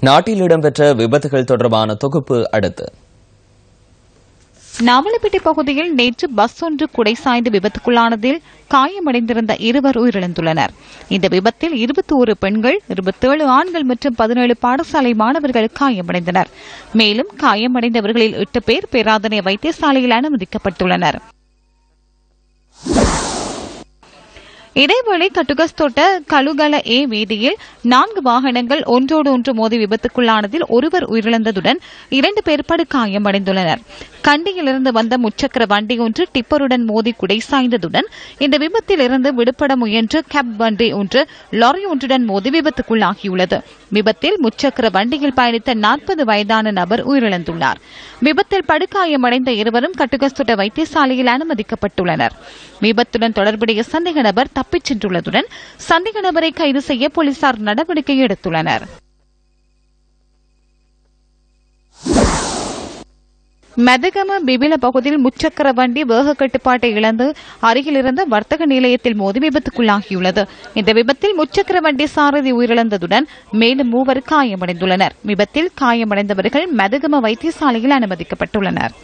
நாட்டில் இடம்பெற்ற விபத்துகள் தொடர்பான தொகுப்பு அடுத்து. நாவலப்பிட்டி பகுதியில் நேற்று பஸ் ஒன்று குடை சாய்ந்து விபத்துக்குள்ளானதில் காயமடைந்திருந்த இருவர் உயிரிழந்துள்ளனர். இந்த விபத்தில் இருபத்தி ஒரு பெண்கள் இருபத்தேழு ஆண்கள் மற்றும் பதினேழு பாடசாலை மாணவர்கள் காயமடைந்தனர். மேலும் காயமடைந்தவர்களில் எட்டு பேர் பேராதனை வைத்தியசாலையில் அனுமதிக்கப்பட்டுள்ளனர். இதேவேளை கட்டுகஸ்தோட்ட கழுகல ஏ வீதியில் நான்கு வாகனங்கள் ஒன்றோடு ஒன்று மோதி விபத்துக்குள்ளானதில் ஒருவர் உயிரிழந்ததுடன் இரண்டு பேர் படுகாயமடைந்துள்ளனர். கண்டியிலிருந்து வந்த முச்சக்கர வண்டி ஒன்று டிப்பருடன் மோதி குடை சாய்ந்ததுடன் இந்த விபத்தில் இருந்து விடுபட முயன்ற கேப் வண்டி ஒன்று லாரி ஒன்றுடன் மோதி விபத்துக்குள்ளாகியுள்ளது. விபத்தில் முச்சக்கர வண்டியில் பயணித்த நாற்பது வயதான நபர் உயிரிழந்துள்ளார். விபத்தில் படுகாயமடைந்த இருவரும் கட்டுகஸ்தோட்ட வைத்தியசாலையில் அனுமதிக்கப்பட்டுள்ளனர். விபத்துடன் தொடர்புடைய சந்தேக நபர் தப்பிச் சென்றுள்ளதுடன் சந்தேக நபரை கைது செய்ய போலீசார் நடவடிக்கை எடுத்துள்ளனர். மெதகம பிபில பகுதியில் முச்சக்கர வண்டி வேக கட்டுப்பாட்டை இழந்து அருகிலிருந்த வர்த்தக நிலையத்தில் மோதி விபத்துக்குள்ளாகியுள்ளது. இந்த விபத்தில் முச்சக்கர வண்டி சாரதி உயிரிழந்ததுடன் மேலும் மூவர் காயமடைந்துள்ளனர். விபத்தில் காயமடைந்தவர்கள் மெதகம வைத்தியசாலையில் அனுமதிக்கப்பட்டுள்ளனர்.